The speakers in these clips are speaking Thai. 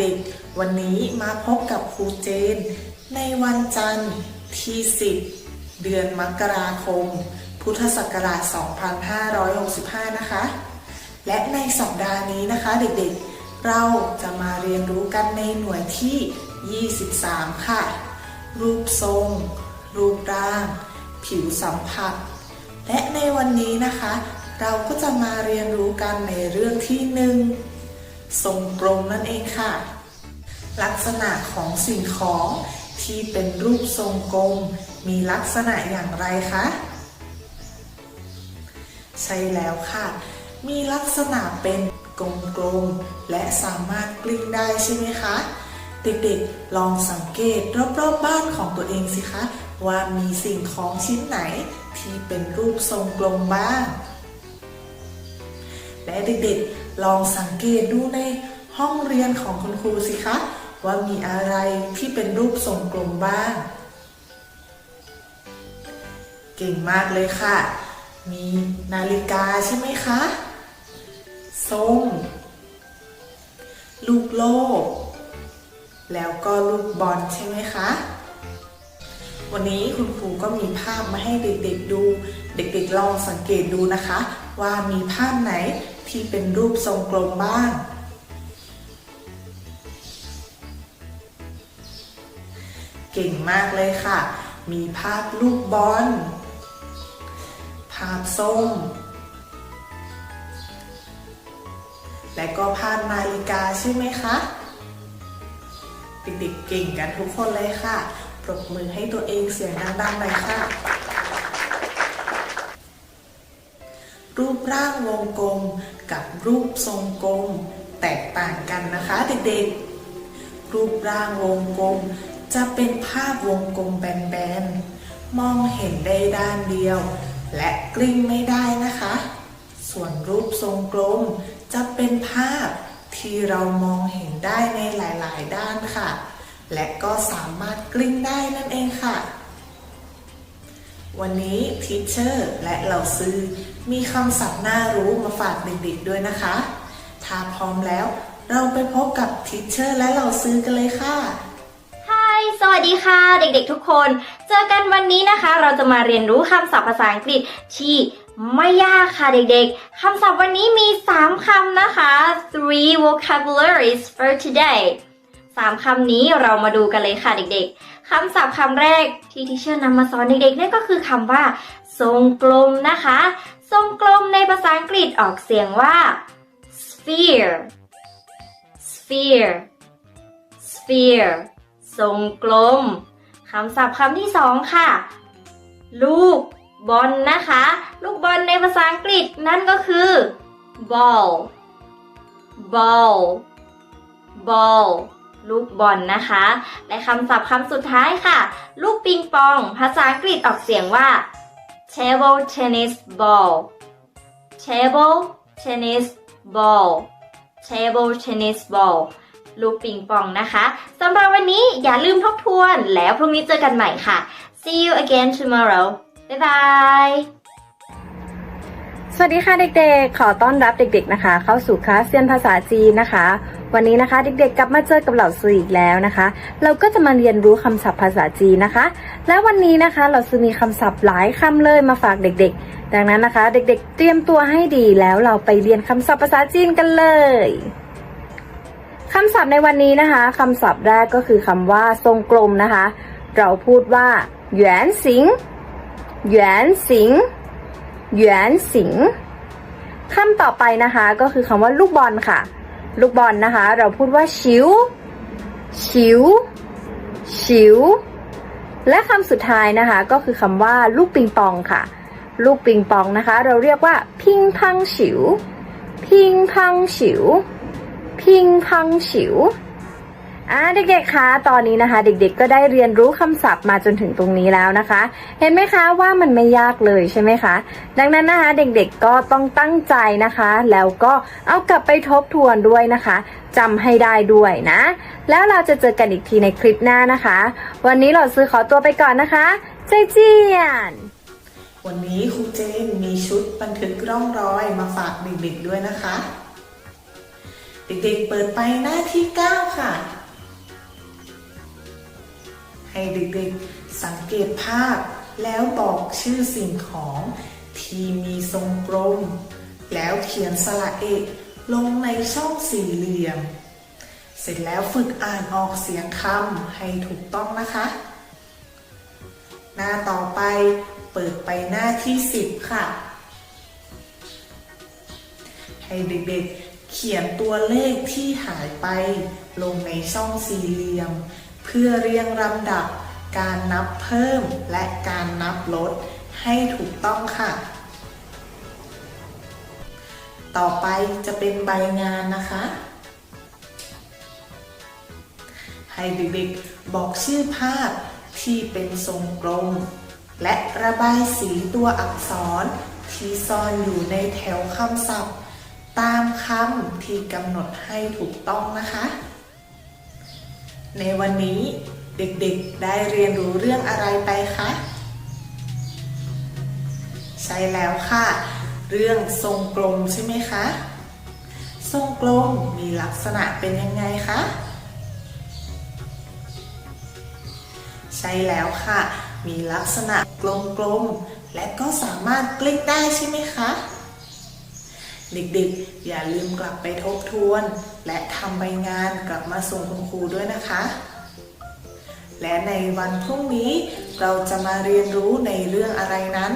เด็กๆ วันนี้มาพบกับครูเจน ในวันจันทร์ที่ 10 เดือนมกราคม พุทธศักราช 2565 นะคะ และในสัปดาห์นี้นะคะเด็กๆ เราจะมาเรียนรู้กันในหน่วยที่ 23 ค่ะ รูปทรง รูปร่าง ผิวสัมผัส และในวันนี้นะคะ เราก็จะมาเรียนรู้กันในเรื่องที่หนึ่ง ทรงกลมนั่นเองค่ะ ลักษณะของสิ่งของที่เป็นรูปทรงกลม มีลักษณะอย่างไรคะ ใช่แล้วค่ะ มีลักษณะเป็นกลมๆและสามารถกลิ้งได้ใช่ไหมคะ เด็กๆลองสังเกตรอบๆบ้านของตัวเองสิคะ ว่ามีสิ่งของชิ้นไหนที่เป็นรูปทรงกลมบ้าง และเด็กๆ ลองสังเกตดูในห้องเรียนของคุณครูสิคะ ว่ามีอะไรที่เป็นรูปทรงกลมบ้าง เก่งมากเลยค่ะ มีนาฬิกาใช่ไหมคะส้มลูกโลก แล้วก็ลูกบอลใช่ไหมคะวันนี้คุณครูก็มีภาพมาให้เด็กๆดู เด็กๆลองสังเกตดูนะคะ ว่ามีภาพไหน ที่เป็นรูปทรงกลมบ้าง เก่งมากเลยค่ะ มีภาพลูกบอล ภาพส้ม และก็ภาพนาฬิกาใช่ไหมคะเด็กๆเก่งกันทุกคนเลยค่ะ ปรบมือให้ตัวเองเสียงดังๆเลยค่ะ รูปร่างวงกลม กับรูปทรงกลม แตกต่างกันนะคะเด็กๆ รูปร่างวงกลม จะเป็นภาพวงกลมแบนๆ มองเห็นได้ด้านเดียว และกลิ้งไม่ได้นะคะ ส่วนรูปทรงกลม จะเป็นภาพที่เรามองเห็นได้ในหลายๆ ด้านค่ะ และก็สามารถกลิ้งได้นั่นเองค่ะ วันนี้ทีเชอร์และเหล่าซื้อ มีคำศัพท์น่ารู้มาฝากเด็กๆด้วยนะคะ ถ้าพร้อมแล้วเราไปพบกับทีเชอร์และเหล่าซื้อกันเลยค่ะฮายสวัสดีค่ะ เด็กๆทุกคน เจอกันวันนี้นะคะ เราจะมาเรียนรู้คำศัพท์ภาษาอังกฤษที่ไม่ยากค่ะเด็กๆ คำศัพท์วันนี้มี 3 คำนะคะ three vocabularies for today 3 คำนี้เรามาดูกันเลยค่ะเด็กๆ คำศัพท์คำแรกที่ทิเชอร์นำมาสอนเด็กๆนั่นก็คือคำว่า ทรงกลมนะคะ ทรงกลมในภาษาอังกฤษออกเสียงว่า sphere sphere sphere ทรงกลม คำศัพท์คำที่สองค่ะ ลูกบอลนะคะ ลูกบอลในภาษาอังกฤษนั่นก็คือ ball ball ball ลูกบอลนะคะ และคำศัพท์คำสุดท้ายค่ะ ลูกปิงปอง ภาษาอังกฤษออกเสียงว่า table tennis ball table tennis ball table tennis ball ลูกปิงปองนะคะสำหรับวันนี้อย่าลืมทบทวนแล้วพรุ่งนี้เจอกันใหม่ค่ะ see you again tomorrow bye bye สวัสดีค่ะเด็กๆ ขอต้อนรับเด็กๆนะคะ เข้าสู่คลาสเรียนภาษาจีนนะคะ วันนี้นะคะ เด็กๆกลับมาเจอกับเหล่าซื้ออีกแล้วนะคะ เราก็จะมาเรียนรู้คำศัพท์ภาษาจีนนะคะ และวันนี้นะคะเราซื้อมีคำศัพท์หลายคำเลยมาฝากเด็กๆ ดังนั้นนะคะ เด็กๆ เตรียมตัวให้ดีแล้วเราไปเรียนคำศัพท์ภาษาจีนกันเลยคำศัพท์ในวันนี้นะคะคำศัพท์แรกก็คือคำว่าทรงกลมนะคะ เราพูดว่าหยวนสิงหยวนสิงหยวนสิงคำต่อไปนะคะก็คือคำว่าลูกบอลค่ะ ลูกบอลนะคะ เราพูดว่าชิว ชิว ชิว และคำสุดท้ายนะคะ ก็คือคำว่าลูกปิงปองค่ะ ลูกปิงปองนะคะ เราเรียกว่าพิงพังฉิว พิงพังฉิว พิงพังฉิว อ่าเด็กๆ คะ ตอนนี้นะคะ เด็กๆ ก็ได้เรียนรู้คำศัพท์มาจนถึงตรงนี้แล้วนะคะ เห็นไหมคะว่ามันไม่ยากเลยใช่ไหมคะ ดังนั้นนะคะ เด็กๆ ก็ต้องตั้งใจนะคะ แล้วก็เอากลับไปทบทวนด้วยนะคะจำให้ได้ด้วยนะ แล้วเราจะเจอกันอีกทีในคลิปหน้านะคะ วันนี้เราซื้อขอตัวไปก่อนนะคะใจเจียน วันนี้ครูเจนมีชุดบันทึกร่องรอยมาฝากเด็กๆ ด้วยนะคะ เด็กๆ เปิดไปหน้าที่ 9 ค่ะ ให้เด็กๆสังเกตภาพ แล้วบอกชื่อสิ่งของที่มีทรงกลม แล้วเขียนสระเอกลงในช่องสี่เหลี่ยม เสร็จแล้วฝึกอ่านออกเสียงคำให้ถูกต้องนะคะ หน้าต่อไปเปิดไปหน้าที่ 10 ค่ะ ให้เด็กๆเขียนตัวเลขที่หายไปลงในช่องสี่เหลี่ยม เพื่อเรียงลำดับการนับเพิ่มและการนับลดให้ถูกต้องค่ะ ต่อไปจะเป็นใบงานนะคะ ให้เด็กๆบอกชื่อภาพที่เป็นทรงกลม และระบายสีตัวอักษรที่ซ่อนอยู่ในแถวคำศัพท์ ตามคำที่กำหนดให้ถูกต้องนะคะ ในวันนี้เด็กๆได้เรียนรู้เรื่องอะไรไปคะ ใช่แล้วค่ะ เรื่องทรงกลมใช่ไหมคะ ทรงกลมมีลักษณะเป็นยังไงคะ ใช่แล้วค่ะ มีลักษณะกลมๆ และก็สามารถกลิ้งได้ใช่ไหมคะ เด็กๆ อย่าลืมกลับไปทบทวน และทำใบงานกลับมาส่งคุณครูด้วยนะคะ และในวันพรุ่งนี้เราจะมาเรียนรู้ในเรื่องอะไรนั้น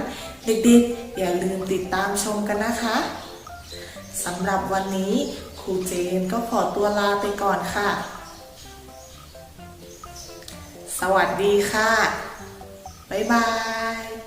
เด็กๆ อย่าลืมติดตามชมกันนะคะสำหรับวันนี้ครูเจนก็ขอตัวลาไปก่อนค่ะ สวัสดีค่ะ บ๊ายบาย